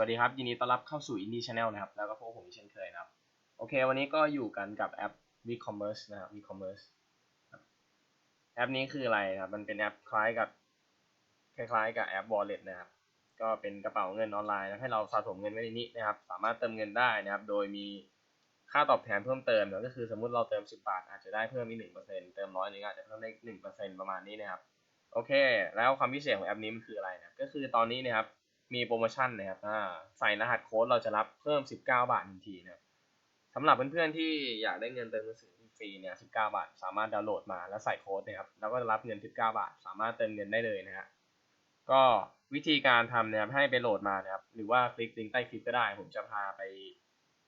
วัสดีครับยินดีต้อนรับเข้าสู่ Indie Channel นะครับแล้วก็พบกับผมเช่นเคยนะครับ โอเค วันนี้ก็อยู่กันกับแอป WeCommerce นะครับ WeCommerce ครับแอปนี้คืออะไรนะครับ มันเป็นแอปคล้ายกับคล้ายๆกับแอป Wallet นะครับ ก็เป็นกระเป๋าเงินออนไลน์นะให้เราสะสมเงินไว้ในนี้นะครับ สามารถเติมเงินได้นะครับ โดยมีค่าตอบแทนเพิ่มเติมก็คือสมมุติเราเติม 10 บาท อาจจะได้เพิ่มอีก1%เติมร้อยนึงอาจจะเพิ่มได้1%ประมาณนี้นะครับ โอเค แล้วความพิเศษของแอปนี้มันคืออะไรนะก็คือตอนนี้นะครับ มีโปรโมชั่นนะครับอ่าใส่รหัสโค้ดเราจะรับเพิ่ม 19 บาททันทีนะครับสำหรับเพื่อนๆที่อยากได้เงินเติมมือถือฟรีเนี่ย 19 บาท สามารถดาวน์โหลดมาแล้วใส่โค้ดนะครับ แล้วก็จะรับเงิน 19 บาท สามารถเติมเงินได้เลยนะฮะ ก็วิธีการทำเนี่ยให้ไปโหลดมานะครับ หรือว่าคลิกลิงก์ใต้คลิปก็ได้ ผมจะพาไป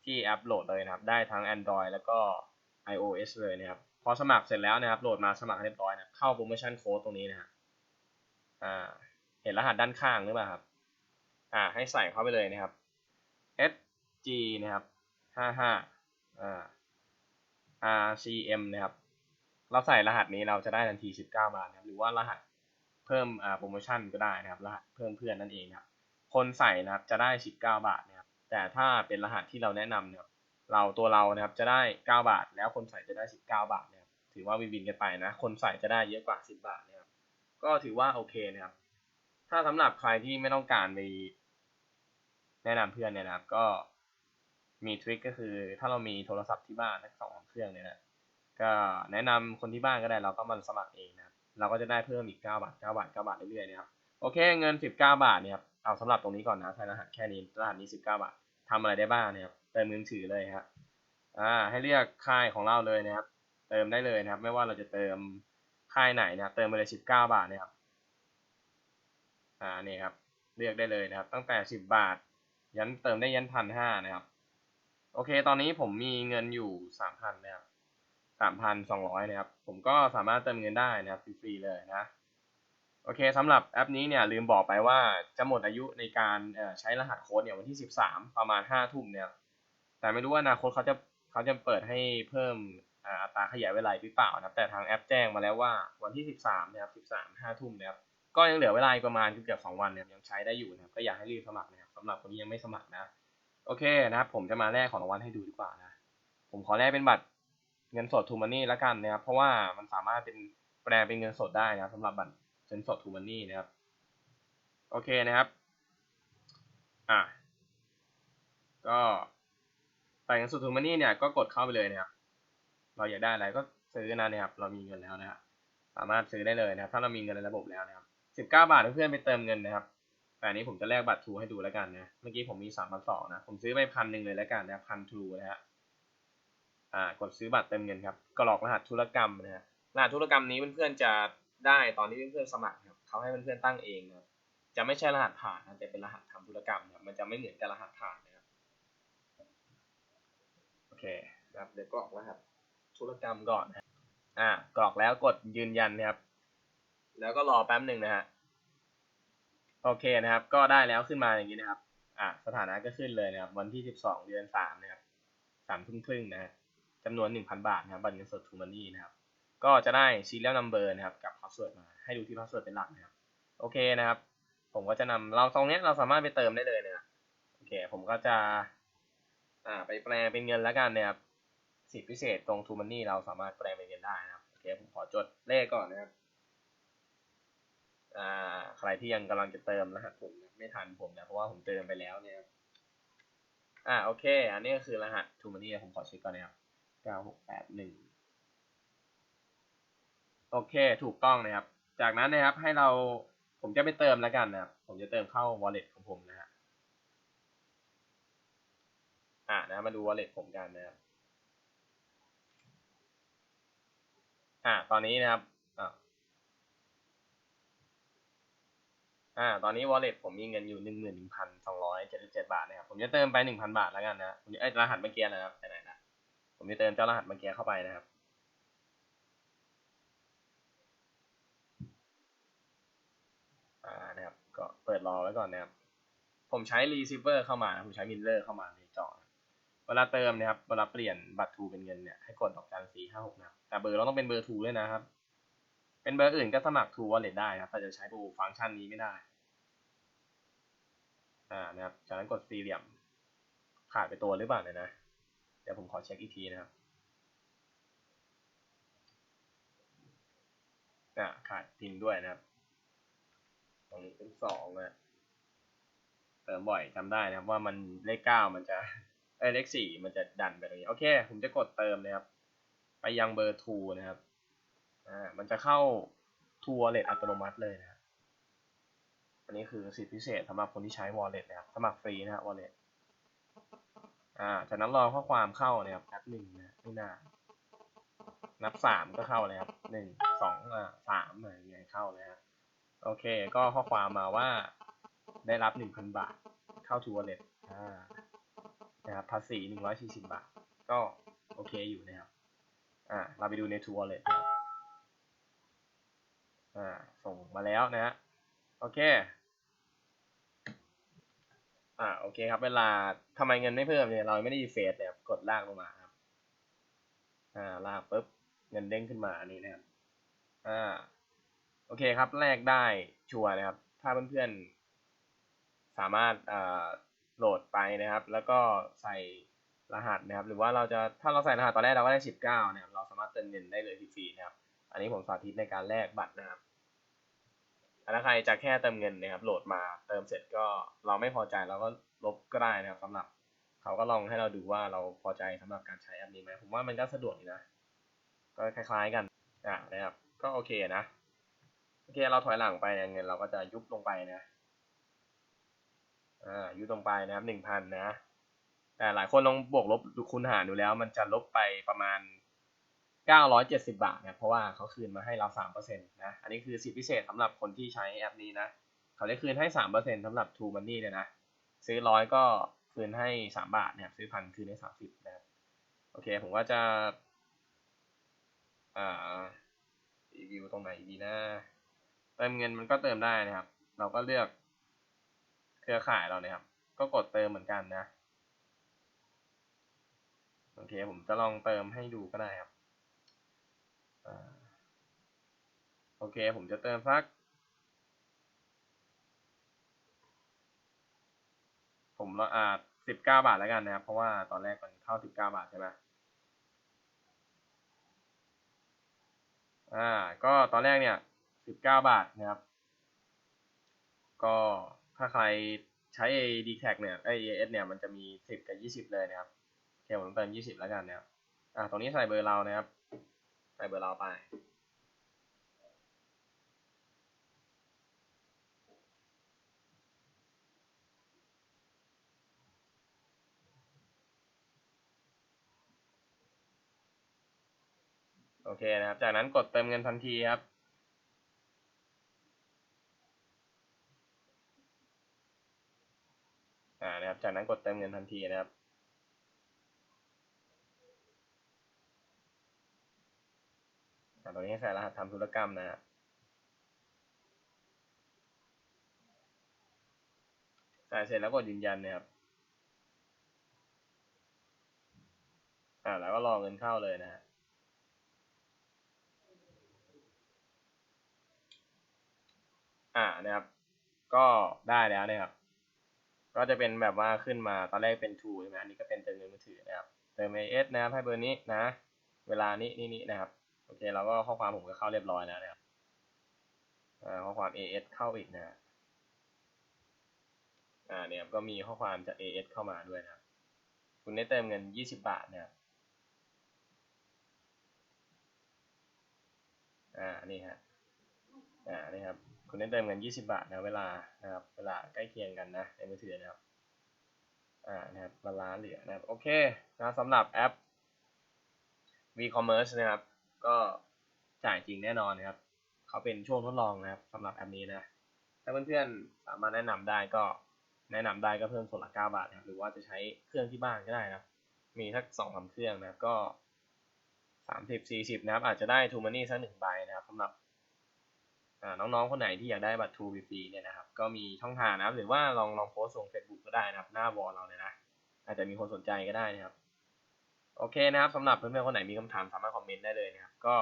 ที่แอปโหลดเลยนะครับ ได้ทั้ง Android แล้วก็ iOS เลยนะครับ พอสมัครเสร็จแล้วนะครับ โหลดมาสมัครเรียบร้อยนะเข้าโปรโมชั่นโค้ดตรงนี้นะฮะ อ่า เห็นรหัสด้านข้างหรือเปล่าครับ อ่าให้ใส่เข้าไปเลยนะครับ SG นะครับห้าห้าอ่า RCM นะครับ เราใส่รหัสนี้เราจะได้ทันที 19 บาทนะครับ หรือว่ารหัสเพิ่มอ่าโปรโมชั่นก็ได้นะครับ รหัสเพิ่มเพื่อนนั่นเองครับ คนใส่นะครับจะได้ 19 บาทนะครับ แต่ถ้าเป็นรหัสที่เราแนะนำเนี่ยเราตัวเรานะครับจะได้ 9 บาท แล้วคนใส่จะได้ 19 บาทนะครับ ถือว่าวินวินกันไปนะ คนใส่จะได้เยอะกว่า 10 บาทนะครับ ก็ถือว่าโอเคนะครับ ถ้าสำหรับใครที่ไม่ต้องการไป แนะนำเพื่อนเนี่ยนะครับ ก็มีทริคก็คือ ถ้าเรามีโทรศัพท์ที่บ้านทั้งสองเครื่องเนี่ยนะก็แนะนำคนที่บ้านก็ได้ เราก็มาสมัครเองนะครับ เราก็จะได้เพิ่มอีก 9 บาท 9 บาท 9 บาทเรื่อยๆนะครับโอเค เงิน 19 บาทเนี่ยครับเอาสำหรับตรงนี้ก่อนนะใช้รหัสแค่นี้รหัสนี้ 19 บาททำอะไรได้บ้างเนี่ยครับเติมมือถือเลยครับอ่าให้เรียกค่ายของเราเลยนะครับ เติมได้เลยนะครับ ไม่ว่าเราจะเติมค่ายไหนนะครับเติมไปเลย 19 บาทนะครับอ่านี่ครับเลือกได้เลยนะครับ ตั้งแต่ 10 บาท ยันเติมได้ยันพันห้านะครับ โอเค ตอนนี้ผมมีเงินอยู่3,000นนะครับ3,200นสองร้อยนะครับ ผมก็สามารถเติมเงินได้นะครับฟรีๆเลยนะ โอเคสำหรับแอปนี้เนี่ยลืมบอกไปว่าจะหมดอายุในการใช้รหัสโค้ดเนี่ยวันที่13ประมาณ5ทุ่มเนี่ย แต่ไม่รู้ว่าอนาคตเขาจะเขาจะเปิดให้เพิ่มอัตราขยายเวลาหรือเปล่านะครับ แต่ทางแอปแจ้งมาแล้วว่าวันที่ 13นะครับ13 5ทุ่มนะครับ ก็ยังเหลือเวลาประมาณเกือบสองวันเนี่ยยังใช้ได้อยู่นะครับก็อยากให้รีบสมัครนะครับสำหรับคนที่ยังไม่สมัครนะโอเคนะครับ ผมจะมาแลกของรางวัลให้ดูดีกว่านะ ผมขอแลกเป็นบัตรเงินสดทูมันนี่ล้วกันนะครับเพราะว่ามันสามารถเป็นแปลเป็นเงินสดได้นะครับสำหรับบัตรเงินสดทูมันนี่นะครับโอเคนะครับอะก็ใส่เงินสดทูมันนี่เนี่ยก็กดเข้าไปเลยนะครับเราอยากได้อะไรก็ซื้อนะนะครับเรามีเงินแล้วนะครับสามารถซื้อได้เลยนะครับถ้าเรามีเงินในระบบแล้วนะครับ สิบเก้าบาทเพื่อนไปเติมเงินนะครับแต่อันนี้ผมจะแลกบัตรทูให้ดูแล้วกันนะ เมื่อกี้ผมมีสามพันสองนะ ผมซื้อไปพันหนึ่งเลยแล้วกันนะพันทูนะฮะ อ่า กดซื้อบัตรเติมเงินครับกรอกรหัสธุรกรรมนะฮะ รหัสธุรกรรมนี้เพื่อนๆจะได้ตอนที่เพื่อนๆสมัครครับเขาให้เพื่อนๆตั้งเองนะ จะไม่ใช่รหัสผ่านนะจะเป็นรหัสทำธุรกรรมนะมันจะไม่เหมือนกับรหัสผ่านนะครับ โอเคครับเดี๋ยวกรอกรหัสธุรกรรมก่อนนะอ่า กรอกแล้วกดยืนยันนะครับ แล้วก็รอแป๊บหนึ่งนะฮะโอเคนะครับ ก็ได้แล้วขึ้นมาอย่างนี้นะครับ อ่าสถานะก็ขึ้นเลยนะครับ วันที่12เดือน3นะครับสามทุ่มครึ่งนะฮะจำนวน1,000บาทนะครับบัตรเงินสดทูมันนี่นะครับ ก็จะได้ serial number นะครับ กับ password มาให้ดูที่ password เป็นหลักนะครับ โอเคนะครับ ผมก็จะนำเราตรงนี้เราสามารถไปเติมได้เลยนะโอเค ผมก็จะ อ่า ไปแปลงเป็นเงินแล้วกันนะครับสิทธิพิเศษตรงทูมันนี่เราสามารถแปลงเป็นเงินได้นะครับโอเคผมขอจดเลขก่อนนะครับ อ่าใครที่ยังกำลังจะเติมรหัสผมไม่ทันผมนะเพราะว่าผมเติมไปแล้วเนี่ยอ่าโอเค อันนี้ก็คือรหัสทูมันนี่ผมขอเช็คก่อนนะครับเก้าหกแปดหนึ่งโอเค ถูกต้องนะครับ จากนั้นนะครับให้เราผมจะไปเติมแล้วกันนะครับ ผมจะเติมเข้า wallet ของผมนะฮะอ่านะมาดู wallet ผมกันนะครับอ่าตอนนี้นะครับ อ่า อ่า ตอนนี้ wallet ผมมีเงินอยู่หนึ่งหมื่นหนึ่งพันสองร้อยเจ็ดสิบเจ็ดบาทนะครับ ผมจะเติมไปหนึ่งพันบาทแล้วกันนะผมจะเอ้ยรหัสเมื่อกี้นะครับไปไหนละผมจะเติมเจ้ารหัสเมื่อกี้เข้าไปนะครับ อ่า นะครับ ก็เปิดรอไว้ก่อนนะครับ ผมใช้ receiver เข้ามา ผมใช้ miller เข้ามาในจอเวลาเติมนะครับ เวลาเปลี่ยนบัตรทูเป็นเงินเนี่ย ให้กดดอกจันสี่ห้าหกนะครับ แต่เบอร์เราต้องเป็นเบอร์ทูด้วยนะครับ เป็นเบอร์อื่นก็สมัครทูวอลเล็ตได้ครับแต่จะใช้ปูฟังก์ชันนี้ไม่ได้อ่านะครับจากนั้นกดสี่เหลี่ยมขาดไปตัวหรือเปล่าเนี่ยนะ เดี๋ยวผมขอเช็คอีกทีนะครับอ่าขาดจริงด้วยนะครับ ตรงนี้เป็นสองนะเติมบ่อยจำได้นะครับว่ามันเลขเก้ามันจะเอ้เลขสี่มันจะดันไปตรงนี้ โอเค ผมจะกดเติมนะครับ ไปยังเบอร์ทูนะครับ อ่ามันจะเข้าทัวร์เลตอัตโนมัติเลยนะครับอันนี้คือสิทธิพิเศษสำหรับคนที่ใช้ wallet นะครับสมัครฟรีนะครับ wallet อ่าจากนั้นรอข้อความเข้านะครับแป๊บหนึ่งนะไม่นานนับสามก็เข้าเลยครับหนึ่งสองอ่าสามอะไรอย่างเงี้ยเข้าเลยครับโอเค ก็ข้อความมาว่าได้รับหนึ่งพันบาท เข้าทูวอลเล็ตอ่านะครับภาษีหนึ่งร้อยสี่สิบบาท ก็โอเคอยู่นะครับอ่าเราไปดูในทูวอลเล็ตนะครับ อ่าส่งมาแล้วนะฮะโอเคอ่าโอเคครับเวลาทำไมเงินไม่เพิ่มเนี่ยเราไม่ได้ดีเฟสเนี่ยกดลากลงมาครับอ่าลากปุ๊บเงินเด้งขึ้นมาอันนี้นะครับอ่าโอเคครับแลกได้ชัวร์นะครับ ถ้าเพื่อนๆสามารถอ่าโหลดไปนะครับ แล้วก็ใส่รหัสนะครับ หรือว่าเราจะถ้าเราใส่รหัสตอนแรกเราก็ได้สิบเก้านะครับเราสามารถเติมเงินได้เลยฟรีๆนะครับ อันนี้ผมสาธิตในการแลกบัตรนะครับถ้าใครจะแค่เติมเงินนะครับโหลดมาเติมเสร็จก็เราไม่พอใจเราก็ลบก็ได้นะครับสำหรับเขาก็ลองให้เราดูว่าเราพอใจสำหรับการใช้แอปนี้ไหมผมว่ามันก็สะดวกดีนะ ก็คล้าย ๆกันอ่านะครับ ก็โอเคนะโอเคเราถอยหลังไปเนี่ยเงินเราก็จะยุบลงไปนะอ่ายุบลงไปนะครับหนึ่งพันนะแต่หลายคนลองบวกลบคูณหารดูแล้ว มันจะลบไปประมาณ 970 บาทนะเพราะว่าเขาคืนมาให้เรา3%นะอันนี้คือสิทธิพิเศษสำหรับคนที่ใช้แอปนี้นะเขาได้คืนให้ 3%สำหรับ True Money เลยนะซื้อร้อยก็คืนให้ 3 บาทเนี่ยซื้อพันคืนให้ 30นะครับโอเคผมว่าจะอ่ารีวิวตรงไหนดีนะเติมเงินมันก็เติมได้นะครับ เราก็เลือกเครือข่ายเราเนี่ยครับ ก็กดเติมเหมือนกันนะโอเคผมจะลองเติมให้ดูก็ได้ครับ โอเค ผมจะเติมสัก ผมละอ่าสิบเก้าบาทแล้วกันนะครับ เพราะว่าตอนแรกมันเข้าสิบเก้าบาทใช่ไหมอ่า ก็ตอนแรกเนี่ยสิบเก้าบาทนะครับ ก็ถ้าใครใช้ d t a g เนี่ยไอ AS เนี่ย มันจะมีสิบกับยี่สิบเลยนะครับ โอเค ผมเติมยี่สิบแล้วกันนะครับ อ่า ตรงนี้ใส่เบอร์เรานะครับ ใส่เบอร์เราไป โอเคนะครับ จากนั้นกดเติมเงินทันทีครับอ่านะครับ จากนั้นกดเติมเงินทันทีนะครับ อ่า ตรงนี้ให้ใส่รหัสทำธุรกรรมนะครับใส่เสร็จแล้วกดยืนยันนะครับ อ่า แล้วก็รอเงินเข้าเลยนะฮะอ่านะครับ ก็ได้แล้วนะครับ ก็จะเป็นแบบว่าขึ้นมาตอนแรกเป็น True ใช่ไหมอันนี้ก็เป็นเติมเงินมือถือนะครับ เติม AS นะครับให้เบอร์นี้นะ เวลานี้นี่นี่นะครับ อเคแล้วก็ข้อความผมก็เข้าเรียบร้อยแล้วนะครับอ่าข้อความ AS เข้าอีกนะอ่าเนี่ยก็มีข้อความจาก AS เข้ามาด้วยนะคุณได้เติมเงิน 20 บาทเนะครับอ่านี่ฮะอ่านี่ครับคุณได้เติมเงิน 20 บาทนะเวลานะครับเวลาใกล้เคียงกันนะในมือถือนะครับอ่านะครับบาลานเหลือนะครับโอเคนะสำหรับแอป V-commerce นะครับ ก็จ่ายจริงแน่นอนนะครับ เขาเป็นช่วงทดลองนะครับสำหรับแอปนี้นะ ถ้าเพื่อนๆสามารถแนะนำได้ก็แนะนำได้ก็เพิ่มส่วนละ9บาทนะครับหรือว่าจะใช้เครื่องที่บ้านก็ได้นะครับมีสักสองสาเครื่องนะครับก็สามสิบสี่สิบนะครับ อาจจะได้ทูมันนี่สักหนึ่งใบนะครับสำหรับน้องๆ คนไหนที่อยากได้บัตรทูฟรีเนี่ยนะครับ ก็มีช่องทางนะครับ หรือว่าลองลองโพสต์ลง Facebook ก็ได้นะครับ หน้าวอลเราเนี่ยนะ อาจจะมีคนสนใจก็ได้นะครับ โอเคนะครับสำหรับเพื่อนๆคนไหนมีคำถามสามารถคอมเมนต์ได้เลยนะครับ ก็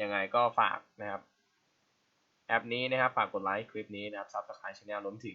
ยังไงก็ฝากนะครับ แอปนี้นะครับ ฝากกดไลค์คลิปนี้นะครับซับสไครต์ช anel รวมถึง